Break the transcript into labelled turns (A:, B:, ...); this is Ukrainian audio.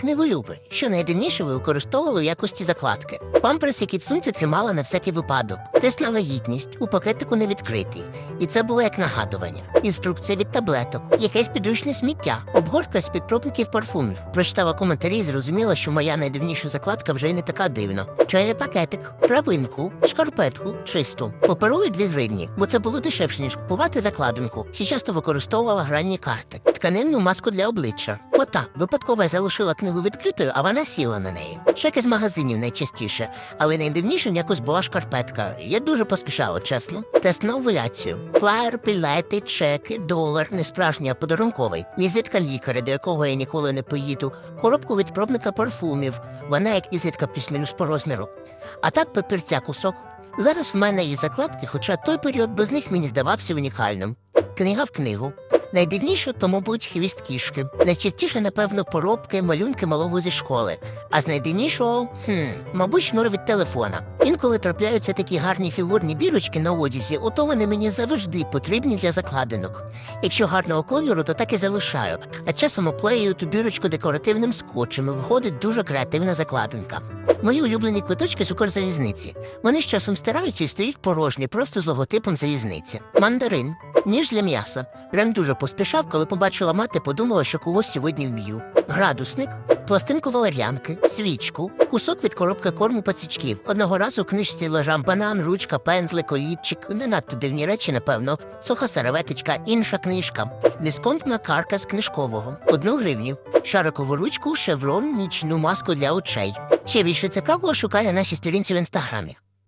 A: книголюби, що найдивніше ви використовували у якості закладки. Памперс, який сонце тримала на всякий випадок. Тест на вагітність у пакетику не відкритий. І це було як нагадування. Інструкція від таблеток, якесь підручне сміття, обгортка з підпробників парфумів. Прочитала коментарі і зрозуміла, що моя найдивніша закладка вже й не така дивна. Чайний пакетик, травинку, шкарпетку, чисту, паперові дві гривні, бо це було дешевше, ніж купувати закладинку. Ще часто використовувала гранні карти, тканинну маску для обличчя. Ота випадково залишила книгу відкритою, а вона сіла на неї. Шеки з магазинів найчастіше, але найдивніше якось була шкарпетка. Я дуже поспішала, чесно. Тест на овуляцію. Флаєр, білети, чеки, долар, не справжній, а подарунковий. Візитка лікаря, до якого я ніколи не поїду. Коробку від пробника парфумів. Вона як візитка плюс-мінус по розміру. А так папірця кусок. Зараз в мене є закладки, хоча той період без них мені здавався унікальним. Книга в книгу. Найдивніше, то, мабуть, хвіст кішки. Найчастіше, напевно, поробки, малюнки малого зі школи. А з найдивнішого, хм, мабуть, шнур від телефона. Інколи трапляються такі гарні фігурні бірочки на одязі, ото вони мені завжди потрібні для закладинок. Якщо гарного кольору, то так і залишаю, а часом оклею ту бірочку декоративним скотчем і виходить дуже креативна закладинка. Мої улюблені квиточки з Укрзалізниці. Вони з часом стираються і стають порожні, просто з логотипом залізниці. Мандарин, ніж для м'яса. Прям дуже поспішав, коли побачила мати, подумала, що когось сьогодні вб'ю. Градусник, пластинку валер'янки, свічку, кусок від коробки корму пацічків. Одного разу в книжці лежав банан, ручка, пензлик, олівчик. Не надто дивні речі, напевно. Суха серветочка, інша книжка. Дисконтна карка з книжкового. Одну гривню. Шарикову ручку, шеврон, нічну маску для очей. Ще більше цікавого шукає на нашій сторінці в інстаграмі.